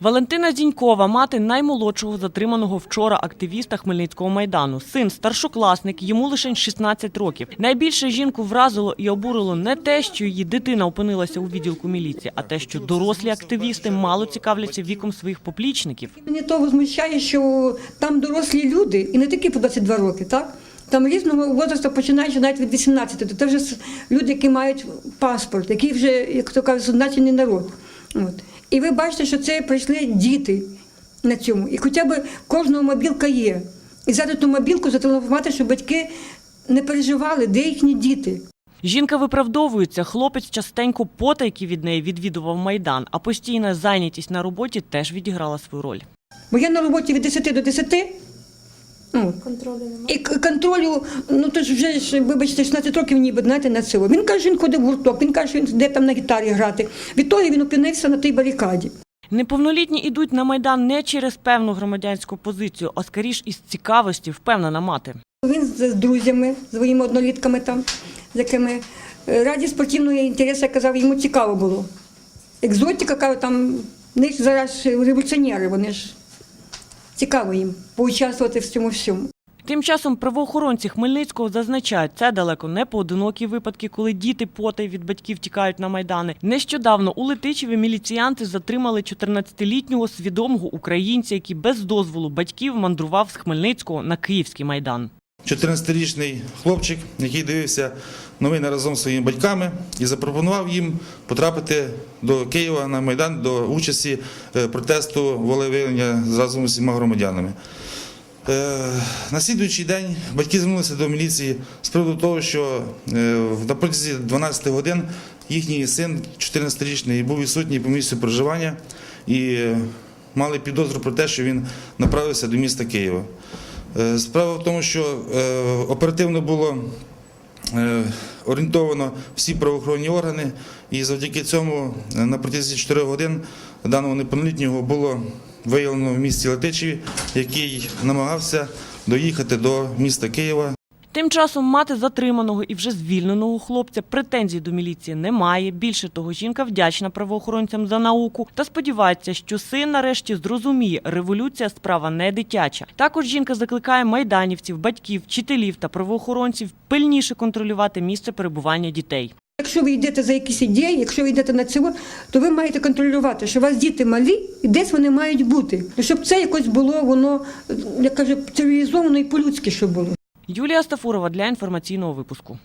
Валентина Зінькова, мати наймолодшого затриманого вчора активіста Хмельницького майдану. Син старшокласник, йому лише 16 років. Найбільше жінку вразило і обурило не те, що її дитина опинилася у відділку міліції, а те, що дорослі активісти мало цікавляться віком своїх поплічників. Мені то возмущає, що там дорослі люди, і не тільки по 22 роки, так? Там різного возрасту, починаючи навіть від 18, то це вже люди, які мають паспорт, які вже, як то кажуть, зазначений народ. От. І ви бачите, що це прийшли діти на цьому. І хоча б кожного мобілка є. І зараз ту мобілку, зателефонувати, щоб батьки не переживали, де їхні діти. Жінка виправдовується. Хлопець частенько потайки від неї відвідував майдан, а постійна зайнятість на роботі теж відіграла свою роль. Бо я на роботі від 10 до 10. Ну, Контролю немає. І контролю, ну то ж вже ж, вибачте, 16 років ніби знаєте, на цього. Він каже, він ходив в гурток, він каже, він йде там на гітарі грати. Відтоді він опинився на тій барикаді. Неповнолітні йдуть на майдан не через певну громадянську позицію, а скоріш із цікавості, впевнена мати. Він з з друзями, своїми однолітками там, з якими е, раді спортивного інтересу, я казав, йому цікаво було. Екзотика, каже, там, вони ж зараз революціонери, вони ж цікаво їм поучаствувати в цьому всьому. Тим часом правоохоронці Хмельницького зазначають, це далеко не поодинокі випадки, коли діти потай від батьків тікають на майдани. Нещодавно у Летичеві міліціянти затримали 14-літнього свідомого українця, який без дозволу батьків мандрував з Хмельницького на Київський майдан. 14-річний хлопчик, який дивився новини разом зі своїми батьками і запропонував їм потрапити до Києва на Майдан до участі е, протесту волевиявлення разом з усіма громадянами. Е, На слідуючий день батьки звернулися до міліції з приводу того, що е, на протязі 12 годин їхній син, 14-річний, був відсутній по місцю проживання і мали підозру про те, що він направився до міста Києва. Е, Справа в тому, що е, оперативно було е, орієнтовано всі правоохоронні органи, і завдяки цьому на протязі 4 годин даного неповнолітнього було виявлено в місті Летичеві, який намагався доїхати до міста Києва. Тим часом мати затриманого і вже звільненого хлопця претензій до міліції немає. Більше того, жінка вдячна правоохоронцям за науку та сподівається, що син нарешті зрозуміє, революція справа не дитяча. Також жінка закликає майданівців, батьків, вчителів та правоохоронців пильніше контролювати місце перебування дітей. Якщо ви йдете за якісь ідеї, якщо ви йдете на цього, то ви маєте контролювати, що у вас діти малі і десь вони мають бути. Щоб це якось було, воно, як каже, цивілізовано і по-людськи, щоб було. Юлія Стафурова для інформаційного випуску.